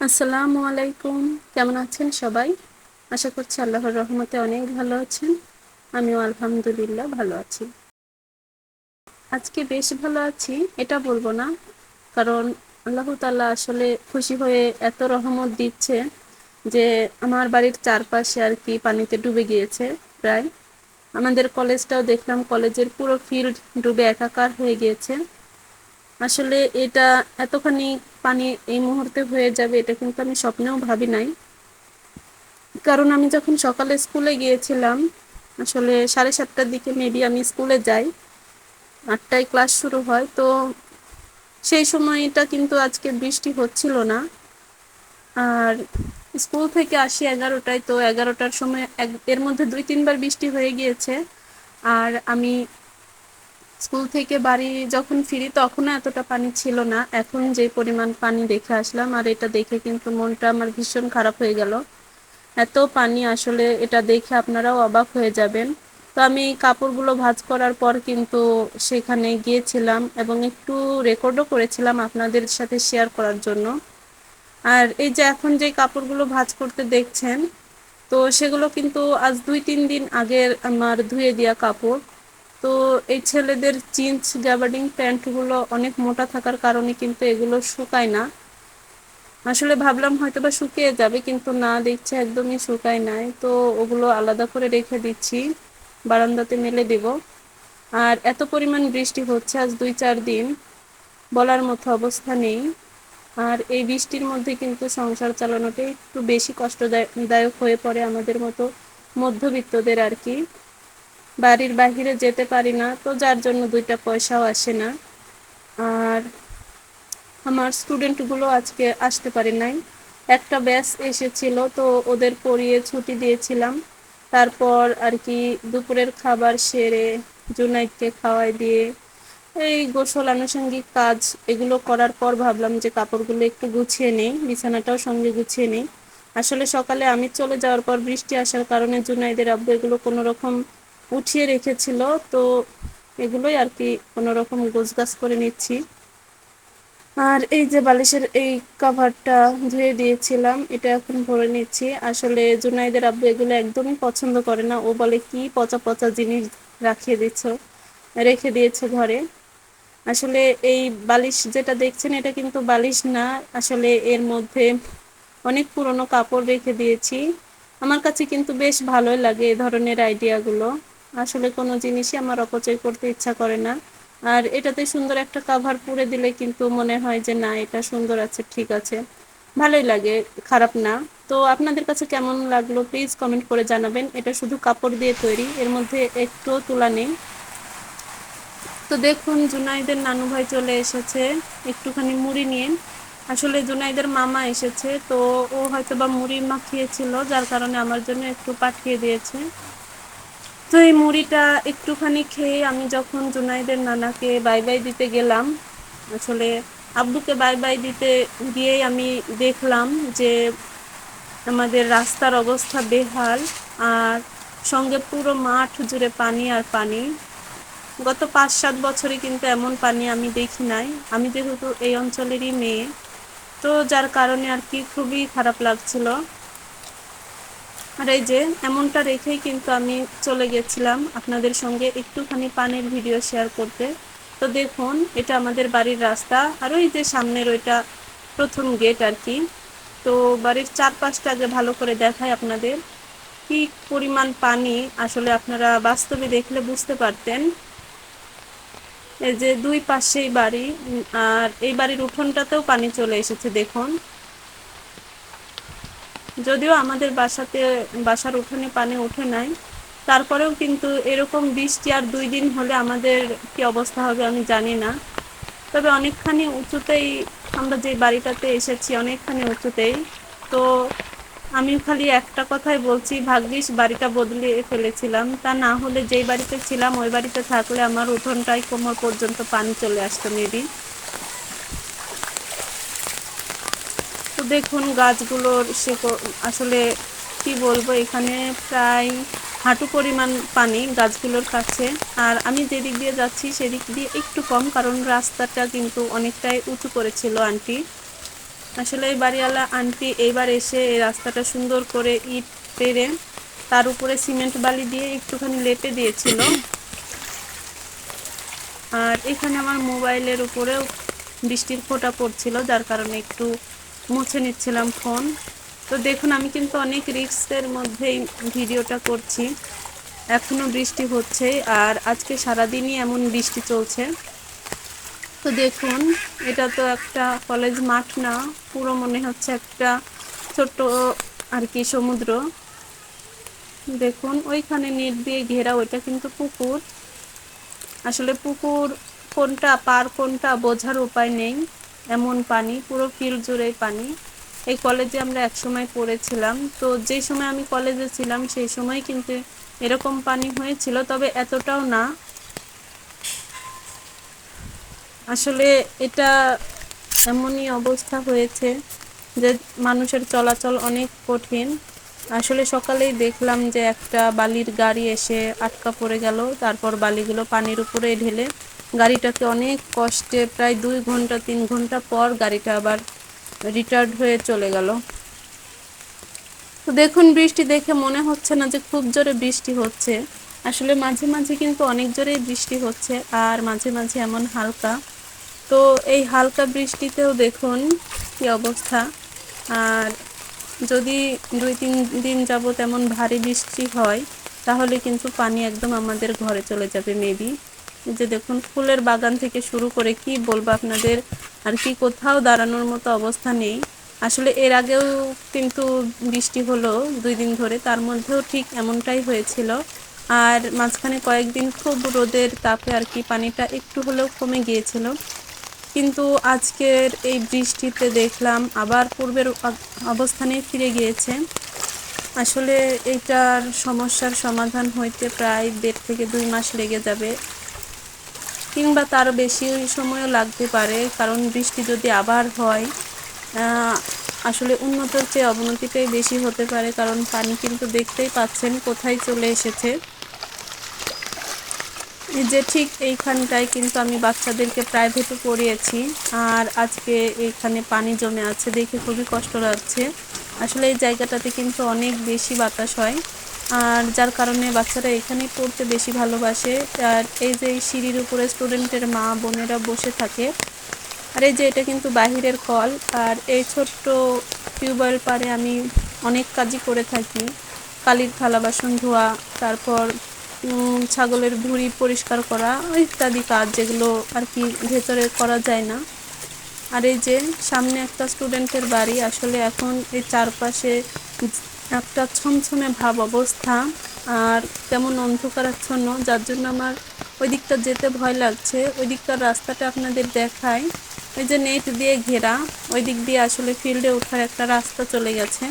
আসসালামু আলাইকুম। কেমন আছেন সবাই? আশা করছি আল্লাহর রহমতে অনেক ভালো আছেন। আমিও আলহামদুলিল্লাহ ভালো আছি। আজকে বেশ ভালো আছি, এটা বলব না। কারণ আল্লাহ তাল্লাহ আসলে খুশি হয়ে এত রহমত দিচ্ছে যে আমার বাড়ির চারপাশে আর কি পানিতে ডুবে গিয়েছে প্রায়। আমাদের কলেজটাও দেখলাম কলেজের পুরো ফিল্ড ডুবে একাকার হয়ে গিয়েছে। আসলে এটা এতখানি পানি এই মুহূর্তে হয়ে যাবে, এটা কিন্তু আমি স্বপ্নেও ভাবি নাই। কারণ আমি যখন সকালে স্কুলে গিয়েছিলাম, আসলে সাড়ে সাতটার দিকে মেবি আমি স্কুলে যাই, আটটায় ক্লাস শুরু হয়, তো সেই সময়টা কিন্তু আজকে বৃষ্টি হচ্ছিল না। আর স্কুল থেকে আসি এগারোটায়, তো এগারোটার সময় এর মধ্যে দুই, তিনবার বৃষ্টি হয়ে গিয়েছে। আর আমি স্কুল থেকে বাড়ি যখন ফিরি তখনও এতটা পানি ছিল না। এখন যে পরিমাণ পানি দেখে আসলাম, আর এটা দেখে কিন্তু মনটা আমার ভীষণ খারাপ হয়ে গেল। এত পানি আসলে এটা দেখে আপনারাও অবাক হয়ে যাবেন। তো আমি কাপড়গুলো ভাজ করার পর কিন্তু সেখানে গিয়েছিলাম এবং একটু রেকর্ডও করেছিলাম আপনাদের সাথে শেয়ার করার জন্য। আর এই যে এখন যে কাপড়গুলো ভাজ করতে দেখছেন, তো সেগুলো কিন্তু আজ দুই তিন দিন আগের আমার ধুয়ে দেওয়া কাপড়। তো এই ছেলেদের জিন্স গ্যাবার্ডিং প্যান্টগুলো অনেক মোটা থাকার কারণে কিন্তু এগুলো শুকায় না। আসলে ভাবলাম হয়তো বা শুকিয়ে যাবে, কিন্তু না, দেখছে একদমই শুকায় নাই। তো ওগুলো আলাদা করে রেখে দিচ্ছি, বারান্দাতে মেলে দেব। আর এত পরিমাণ বৃষ্টি হচ্ছে, আজ দুই চার দিন। বলার মতো অবস্থা নেই। আর এই বৃষ্টির মধ্যে কিন্তু সংসার চালানোটা একটু বেশি কষ্টদায়ক হয়ে পড়ে আমাদের মতো মধ্যবিত্তদের আর কি। বাড়ির বাহিরে যেতে পারি না, তো যার জন্য দুইটা পয়সাও আসে না। আর আমার স্টুডেন্টগুলো আজকে আসতে পারে নাই। একটা ব্যাস এসেছিল, তো ওদের পড়িয়ে ছুটি দিয়েছিলাম। তারপর আর কি দুপুরের খাবার সেরে, জুনাইদকে খাওয়াই দিয়ে, এই গোসল আনুষঙ্গিক কাজ এগুলো করার পর ভাবলাম যে কাপড়গুলো একটু গুছিয়ে নেই, বিছানাটাও সঙ্গে গুছিয়ে নেই। আসলে সকালে আমি চলে যাওয়ার পর বৃষ্টি আসার কারণে জুনাইদের আব্বু এগুলো কোনো রকম উঠিয়ে রেখেছিল, তো এগুলোই আর কি কোনো রকম গোছগাছ করে নিচ্ছি। আর এই যে বালিশের এই কাভারটা ধুয়ে দিয়েছিলাম, এটা এখন ভরে নিচ্ছি। আসলে জুনাইদের আব্বু এগুলো একদমই পছন্দ করে না। ও বলে, কি পচা পচা জিনিস রাখিয়ে দিচ্ছ? রেখে দিয়েছে ঘরে। আসলে এই বালিশ যেটা দেখছেন, এটা কিন্তু বালিশ না। আসলে এর মধ্যে অনেক পুরনো কাপড় রেখে দিয়েছি। আমার কাছে কিন্তু বেশ ভালোই লাগে এ ধরনের আইডিয়াগুলো আসলে কোনো জিনিসই আমার অপচয় করতে ইচ্ছা করে না। আর এটাতে সুন্দর একটা কাভার পুরে দিলে কিন্তু মনে হয় যে, না, এটা সুন্দর আছে, ঠিক আছে। ভালোই লাগে, খারাপ না। তো আপনাদের কাছে কেমন লাগল? প্লিজ কমেন্ট করে জানাবেন। এটা শুধু কাপড় দিয়ে তৈরি, এর মধ্যে একটুও তুলা নেই। তো দেখুন, জুনাইদের নানু ভাই চলে এসেছে। একটুখানি মুড়ি নিয়ে। আসলে জুনাইদের মামা এসেছে, তো ও হয়তো বা মুড়ি মাখিয়েছিল, যার কারণে আমার জন্য একটু পাঠিয়ে দিয়েছে। তো এই মুড়িটা একটুখানি খেয়ে আমি যখন জুনাইদের নানাকে বাই বাই দিতে গেলাম, আসলে আব্বুকে বাই বাই দিতে গিয়েই আমি দেখলাম যে আমাদের রাস্তার অবস্থা বেহাল আর সঙ্গে পুরো মাঠ জুড়ে পানি আর পানি। গত পাঁচ সাত বছরে কিন্তু এমন পানি আমি দেখি নাই। আমি যেহেতু এই অঞ্চলেরই মেয়ে, তো যার কারণে আর কি খুবই খারাপ লাগছিল। আর এই যে, এমনটা রেখেই কিন্তু আমি চলে গেছিলাম আপনাদের সঙ্গে একটুখানি পানির ভিডিও শেয়ার করতে। তো দেখুন, এটা আমাদের বাড়ির রাস্তা আর ওই যে সামনের ওইটা প্রথম গেট আর কি। তো বাড়ির চারপাশটা আগে ভালো করে দেখায় আপনাদের, কি পরিমাণ পানি আসলে আপনারা বাস্তবে দেখলে বুঝতে পারতেন। এই যে দুই পাশেই বাড়ি আর এই বাড়ির উঠোনটাতেও পানি চলে এসেছে, দেখুন। যদিও আমাদের বাসাতে, বাসার উঠোনে পানি উঠে নাই, তারপরেও কিন্তু এরকম বৃষ্টি আর দুই দিন হলে আমাদের কি অবস্থা হবে আমি জানি না। তবে অনেকখানি উঁচুতেই আমরা যে বাড়িটাতে এসেছি, অনেকখানি উঁচুতেই, তো আমি খালি একটা কথাই বলছি, ভাগ্যিস বাড়িটা বদলে ফেলেছিলাম। তা না হলে যেই বাড়িতে ছিলাম, ওই বাড়িতে থাকলে আমার উঠোনটাই কোমর পর্যন্ত পানি চলে আসতো মেবি তো দেখুন গাছগুলোর সে আসলে কি বলব, এখানে প্রায় হাঁটু পরিমাণ পানি গাছগুলোর কাছে। আর আমি যেদিক দিয়ে যাচ্ছি সেদিক দিয়ে একটু কম, কারণ রাস্তাটা কিন্তু অনেকটাই উঁচু করেছিল আন্টি। আসলে এই বাড়িওয়ালা আন্টি এইবার এসে এই রাস্তাটা সুন্দর করে ইট পেরে তার উপরে সিমেন্ট বালি দিয়ে একটুখানি লেপে দিয়েছিল। আর এখানে আমার মোবাইলের উপরেও বৃষ্টির ফোঁটা পড়ছিল, যার কারণে একটু মুছে নিচ্ছিলাম ফোন তো দেখুন, আমি কিন্তু অনেক রিক্সের মধ্যেই ভিডিওটা করছি। এখনও বৃষ্টি হচ্ছে আর আজকে সারাদিনই এমন বৃষ্টি চলছে। তো দেখুন, এটা তো একটা কলেজ মাঠ না, পুরো মনে হচ্ছে একটা ছোট্ট আর কি সমুদ্র। দেখুন, ওইখানে নেট দিয়ে ঘেরা, ওইটা কিন্তু পুকুর। আসলে পুকুর কোনটা পার, কোনটা বোঝার উপায় নেই। এমন পানি, পুরো ফিল্ড জুড়ে পানি। এই কলেজে আমরা একসময় পড়েছিলাম। তো যে সময় আমি কলেজে ছিলাম, সেই সময় কিন্তু এরকম পানি হয়েছিল, তবে এতটাও না। আসলে এটা এমনই অবস্থা হয়েছে যে মানুষের চলাচল অনেক কঠিন। আসলে সকালেই দেখলাম যে একটা বালির গাড়ি এসে আটকা পড়ে গেল, তারপর বালিগুলো পানির উপরে ঢেলে গাড়িটাকে অনেক কষ্টে, প্রায় দুই ঘণ্টা, তিন ঘণ্টা পর গাড়িটা আবার রিটার্ড হয়ে চলে গেল। তো দেখুন, বৃষ্টি দেখে মনে হচ্ছে না যে খুব জোরে বৃষ্টি হচ্ছে। আসলে মাঝে মাঝে কিন্তু অনেক জোরেই বৃষ্টি হচ্ছে, আর মাঝে মাঝে এমন হালকা। তো এই হালকা বৃষ্টিতেও দেখুন কি অবস্থা। আর যদি দুই, তিন দিন যাব তেমন ভারী বৃষ্টি হয়, তাহলে কিন্তু পানি একদম আমাদের ঘরে চলে যাবে মেবি যে দেখুন, ফুলের বাগান থেকে শুরু করে কি বলব আপনাদের? আর কি কোথাও দাঁড়ানোর মতো অবস্থা নেই। আসলে এর আগেও কিন্তু বৃষ্টি হলো দুই দিন ধরে, তার মধ্যেও ঠিক এমনটাই হয়েছিল। আর মাঝখানে কয়েকদিন খুব রোদের তাপে আর কি পানিটা একটু হলেও কমে গিয়েছিল। কিন্তু আজকের এই বৃষ্টিতে দেখলাম আবার পূর্বের অবস্থানে ফিরে গিয়েছে। আসলে এইটার সমস্যার সমাধান হইতে প্রায় দেড় থেকে দুই মাস লেগে যাবে। কিংবা তার বেশি সময়ও লাগতে পারে, কারণ বৃষ্টি যদি আবার হয় আসলে উন্নতর চেয়ে অবনতিটাই বেশি হতে পারে, কারণ পানি কিন্তু দেখতেই পাচ্ছেন কোথায় চলে এসেছে। যে ঠিক এইখানটায় কিন্তু আমি বাচ্চাদেরকে প্রাইভেটও পড়িয়েছি, আর আজকে এইখানে পানি জমে আছে, দেখে খুবই কষ্ট লাগছে। আসলে এই জায়গাটাতে কিন্তু অনেক বেশি বাতাস হয়। আর যার কারণে বাচ্চারা এখানেই পড়তে বেশি ভালোবাসে। আর এই যে এই সিঁড়ির উপরে স্টুডেন্টের মা বোনেরা বসে থাকে। আর এই যে এটা কিন্তু বাহিরের কল। আর এই ছোট্ট টিউবওয়েল পারে আমি অনেক কাজই করে থাকি। কালির থালা, বাসন ধোয়া, তারপর ছাগলের ভুঁড়ি পরিষ্কার করা ইত্যাদি কাজ যেগুলো আর কি ভেতরে করা যায় না। আর এই যে সামনে একটা স্টুডেন্টের বাড়ি। আসলে এখন এই চারপাশে একটা ছমছমে ভাব অবস্থা আর তেমন অন্ধকারাচ্ছন্ন যার জন্য আমার ওই দিকটা যেতে ভয় লাগছে। ওই দিকটার রাস্তাটা আপনাদের দেখায় ওই যে নেট দিয়ে ঘেরা, ওই দিক দিয়ে আসলে ফিল্ডে ওঠার একটা রাস্তা চলে গেছে।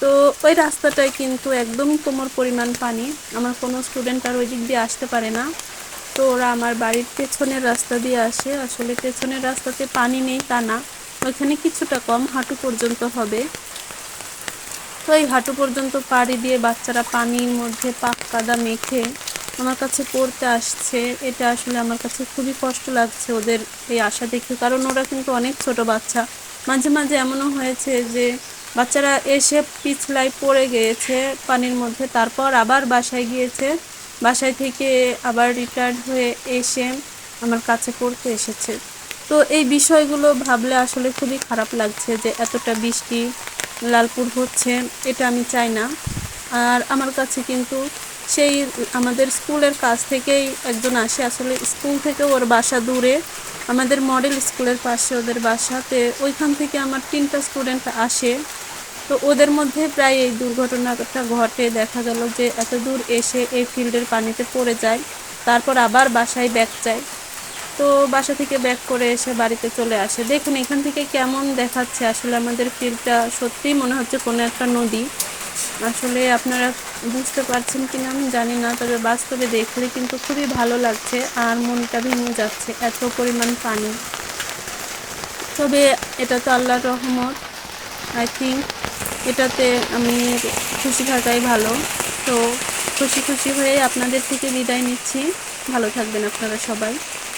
তো ওই রাস্তাটায় কিন্তু একদম কোমর পরিমাণ পানি। আমার কোনো স্টুডেন্ট আর ওই দিক দিয়ে আসতে পারে না। তো ওরা আমার বাড়ির পেছনের রাস্তা দিয়ে আসে। আসলে পেছনের রাস্তাতে পানি নেই তা না। ওইখানে কিছুটা কম হাঁটু পর্যন্ত হবে। তো এই হাঁটু পর্যন্ত পাড়ি দিয়ে বাচ্চারা পানির মধ্যে পাক কাদা মেখে আমার কাছে পড়তে আসছে। এটা আসলে আমার কাছে খুবই কষ্ট লাগছে ওদের এই আশা দেখে। কারণ ওরা কিন্তু অনেক ছোট বাচ্চা। মাঝে মাঝে এমনও হয়েছে যে বাচ্চারা এসে পিছলাই পড়ে গিয়েছে পানির মধ্যে, তারপর আবার বাসায় গিয়েছে। বাসায় থেকে আবার রিটায়ার্ড হয়ে এসে আমার কাছে পড়তে এসেছে। তো এই বিষয়গুলো ভাবলে আসলে খুবই খারাপ লাগছে যে এতটা বৃষ্টি লালপুর হচ্ছে, এটা আমি চাই না। আর আমার কাছে কিন্তু সেই আমাদের স্কুলের কাছ থেকেই একজন আসে। আসলে স্কুল থেকে ওর বাসা দূরে। আমাদের মডেল স্কুলের পাশে ওদের বাসাতে ওইখান থেকে আমার তিনটা স্টুডেন্ট আসে। তো ওদের মধ্যে প্রায় এই দুর্ঘটনাটা ঘটে। দেখা গেল যে এত দূর এসে এই ফিল্ডের পানিতে পড়ে যায়। তারপর আবার বাসায় ব্যাক যায়। তো বাসা থেকে ব্যাক করে এসে বাড়িতে চলে আসে। দেখুন, এখান থেকে কেমন দেখাচ্ছে আসলে আমাদের ফিল্ডটা সত্যিই মনে হচ্ছে কোনো একটা নদী। আসলে আপনারা বুঝতে পারছেন কিনা আমি জানি না, তবে বাস্তবে দেখলে কিন্তু খুবই ভালো লাগছে আর মনটা ভেঙে যাচ্ছে এত পরিমাণ পানি। তবে এটা তো আল্লাহর রহমত আই থিঙ্ক এটাতে আমি খুশি থাকাই ভালো। তো খুশি খুশি হয়ে আপনাদের থেকে বিদায় নিচ্ছি। ভালো থাকবেন আপনারা সবাই।